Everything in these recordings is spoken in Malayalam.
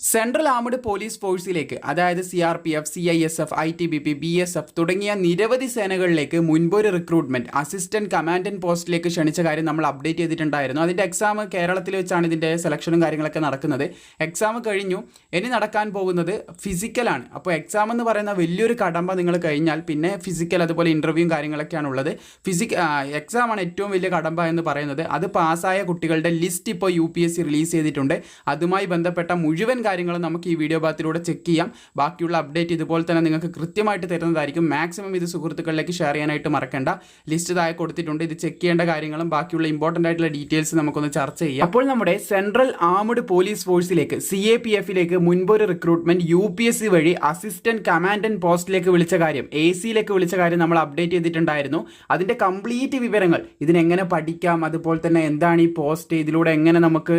സെൻട്രൽ ആർമഡ് പോലീസ് ഫോഴ്സിലേക്ക് അതായത് C R P F C I S F I T B P B S F തുടങ്ങിയ നിരവധി സേനകളിലേക്ക് മുൻപൊരു റിക്രൂട്ട്മെന്റ് അസിസ്റ്റന്റ് കമാൻഡന്റ് പോസ്റ്റിലേക്ക് ക്ഷണിച്ച കാര്യം നമ്മൾ അപ്ഡേറ്റ് ചെയ്തിട്ടുണ്ടായിരുന്നു. അതിന്റെ എക്സാം കേരളത്തിൽ വെച്ചാണ് ഇതിന്റെ സെലക്ഷനും കാര്യങ്ങളൊക്കെ നടക്കുന്നത്. എക്സാം കഴിഞ്ഞു. ഇനി നടക്കാൻ പോകുന്നത് ഫിസിക്കലാണ് അപ്പോൾ എക്സാം എന്ന് പറയുന്ന വലിയൊരു കടമ്പ നിങ്ങൾ കഴിഞ്ഞാൽ പിന്നെ ഫിസിക്കൽ അതുപോലെ ഇന്റർവ്യൂവും കാര്യങ്ങളൊക്കെയാണ് ഉള്ളത്. ഫിസിക് എക്സാം ആണ് ഏറ്റവും വലിയ കടമ്പ എന്ന് പറയുന്നത്. അത് പാസ്സായ കുട്ടികളുടെ ലിസ്റ്റ് ഇപ്പോൾ U P S C release ചെയ്തിട്ടുണ്ട്. അതുമായി ബന്ധപ്പെട്ട മുഴുവൻ കാര്യങ്ങളും നമുക്ക് ഈ വീഡിയോ ഭാഗത്തിലൂടെ ചെക്ക് ചെയ്യാം. ബാക്കിയുള്ള അപ്ഡേറ്റ് ഇതുപോലെ തന്നെ നിങ്ങൾക്ക് കൃത്യമായിട്ട് തരുന്നതായിരിക്കും. മാക്സിമം ഇത് സുഹൃത്തുക്കളിലേക്ക് ഷെയർ ചെയ്യാനായിട്ട് മറക്കേണ്ട. ലിസ്റ്റ് താഴെ കൊടുത്തിട്ടുണ്ട്. ഇത് ചെക്ക് ചെയ്യേണ്ട കാര്യങ്ങളും ബാക്കിയുള്ള ഇമ്പോർട്ടന്റ് ആയിട്ടുള്ള ഡീറ്റെയിൽസ് നമുക്കൊന്ന് ചർച്ച ചെയ്യാം. അപ്പോൾ നമ്മുടെ സെൻട്രൽ ആർമഡ് പോലീസ് ഫോഴ്സിലേക്ക് സി എ പി എഫിലേക്ക് മുൻപൊരു recruitment U P S C വഴി അസിസ്റ്റന്റ് കമാൻഡന്റ് പോസ്റ്റിലേക്ക് വിളിച്ച കാര്യം എ സിയിലേക്ക് വിളിച്ച കാര്യം നമ്മൾ അപ്ഡേറ്റ് ചെയ്തിട്ടുണ്ടായിരുന്നു. അതിന്റെ കംപ്ലീറ്റ് വിവരങ്ങൾ ഇതിനെങ്ങനെ പഠിക്കാം? അതുപോലെ തന്നെ എന്താണ് ഈ പോസ്റ്റ് ഇതിലൂടെ എങ്ങനെ നമുക്ക്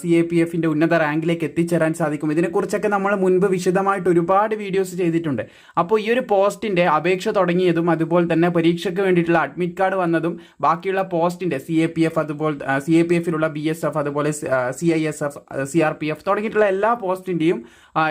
സി എ പി എഫിന്റെ ഉന്നത റാങ്കിലേക്ക് എത്തിച്ചേരാൻ സാധിക്കും. ഇതിനെക്കുറിച്ചൊക്കെ നമ്മൾ മുൻപ് വിശദമായിട്ട് ഒരുപാട് വീഡിയോസ് ചെയ്തിട്ടുണ്ട്. അപ്പോൾ ഈ ഒരു പോസ്റ്റിന്റെ അപേക്ഷ തുടങ്ങിയതും അതുപോലെ തന്നെ പരീക്ഷയ്ക്ക് വേണ്ടിയിട്ടുള്ള അഡ്മിറ്റ് കാർഡ് വന്നതും ബാക്കിയുള്ള പോസ്റ്റിന്റെ സി എ പി എഫ് അതുപോലെ സി എ പി എഫിലുള്ള ബി എസ് എഫ് അതുപോലെ C I S F C R P F തുടങ്ങിയിട്ടുള്ള എല്ലാ പോസ്റ്റിന്റെയും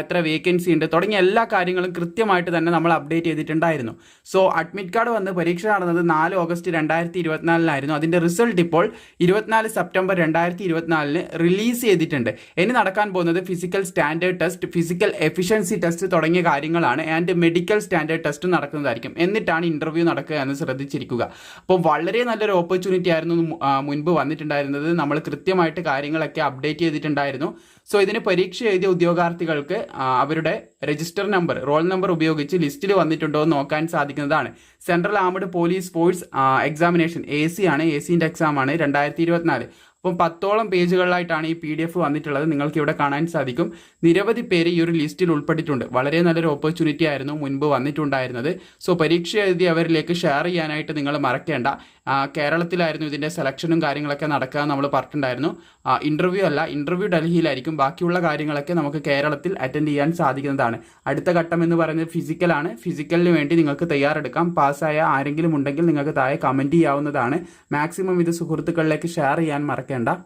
എത്ര വേക്കൻസി ഉണ്ട് തുടങ്ങിയ എല്ലാ കാര്യങ്ങളും കൃത്യമായിട്ട് തന്നെ നമ്മൾ അപ്ഡേറ്റ് ചെയ്തിട്ടുണ്ടായിരുന്നു. സോ അഡ്മിറ്റ് കാർഡ് വന്ന് പരീക്ഷ നടന്നത് നാല് ഓഗസ്റ്റ് രണ്ടായിരത്തി ഇരുപത്തിനാലിനായിരുന്നു അതിന്റെ റിസൾട്ട് ഇപ്പോൾ ഇരുപത്തിനാല് സെപ്റ്റംബർ രണ്ടായിരത്തി ഇരുപത്തിനാലിന് റിലീസ് ചെയ്തിട്ടുണ്ട്. ഇനി നടക്കാൻ പോകുന്നത് physical standard test physical efficiency test തുടങ്ങിയ കാര്യങ്ങളാണ് ആൻഡ് മെഡിക്കൽ സ്റ്റാൻഡേർഡ് ടെസ്റ്റ് നടക്കുന്നതായിരിക്കും. എന്നിട്ടാണ് ഇന്റർവ്യൂ നടക്കുക എന്ന് ശ്രദ്ധിച്ചിരിക്കുക. അപ്പോൾ വളരെ നല്ലൊരു ഓപ്പർച്യൂണിറ്റി ആയിരുന്നു മുൻപ് വന്നിട്ടുണ്ടായിരുന്നത്. നമ്മൾ കൃത്യമായിട്ട് കാര്യങ്ങളൊക്കെ അപ്ഡേറ്റ് ചെയ്തിട്ടുണ്ടായിരുന്നു. സോ ഇതിന് പരീക്ഷ എഴുതിയ ഉദ്യോഗാർത്ഥികൾക്ക് അവരുടെ രജിസ്റ്റർ നമ്പർ റോൾ നമ്പർ ഉപയോഗിച്ച് ലിസ്റ്റിൽ വന്നിട്ടുണ്ടോ എന്ന് നോക്കാൻ സാധിക്കുന്നതാണ്. Central armed police force examination A C ആണ്. എ സിന്റെ എക്സാം ആണ്. രണ്ടായിരത്തി ഇരുപത്തിനാല്. അപ്പം പത്തോളം പേജുകളിലായിട്ടാണ് ഈ പി ഡി എഫ് വന്നിട്ടുള്ളത്. നിങ്ങൾക്ക് ഇവിടെ കാണാൻ സാധിക്കും. നിരവധി പേര് ഈ ഒരു ലിസ്റ്റിൽ ഉൾപ്പെട്ടിട്ടുണ്ട്. വളരെ നല്ലൊരു ഓപ്പർച്യൂണിറ്റി ആയിരുന്നു മുൻപ് വന്നിട്ടുണ്ടായിരുന്നത്. സോ പരീക്ഷ എഴുതി അവരിലേക്ക് ഷെയർ ചെയ്യാനായിട്ട് നിങ്ങൾ മറക്കേണ്ട. കേരളത്തിലായിരുന്നു ഇതിന്റെ സെലക്ഷനും കാര്യങ്ങളൊക്കെ നടക്കുക നമ്മൾ പറഞ്ഞിട്ടുണ്ടായിരുന്നു. ഇന്റർവ്യൂ അല്ല ഇന്റർവ്യൂ ഡൽഹിയിലായിരിക്കും. ബാക്കിയുള്ള കാര്യങ്ങളൊക്കെ നമുക്ക് കേരളത്തിൽ അറ്റൻഡ് ചെയ്യാൻ സാധിക്കുന്നതാണ്. അടുത്ത ഘട്ടം എന്ന് പറയുന്നത് ഫിസിക്കലാണ് ഫിസിക്കലിന് വേണ്ടി നിങ്ങൾക്ക് തയ്യാറെടുക്കാം. പാസ്സായ ആരെങ്കിലും ഉണ്ടെങ്കിൽ നിങ്ങൾക്ക് താഴെ കമന്റ് ചെയ്യാവുന്നതാണ്. മാക്സിമം ഇത് സുഹൃത്തുക്കളിലേക്ക് ഷെയർ ചെയ്യാൻ മറക്കേണ്ട.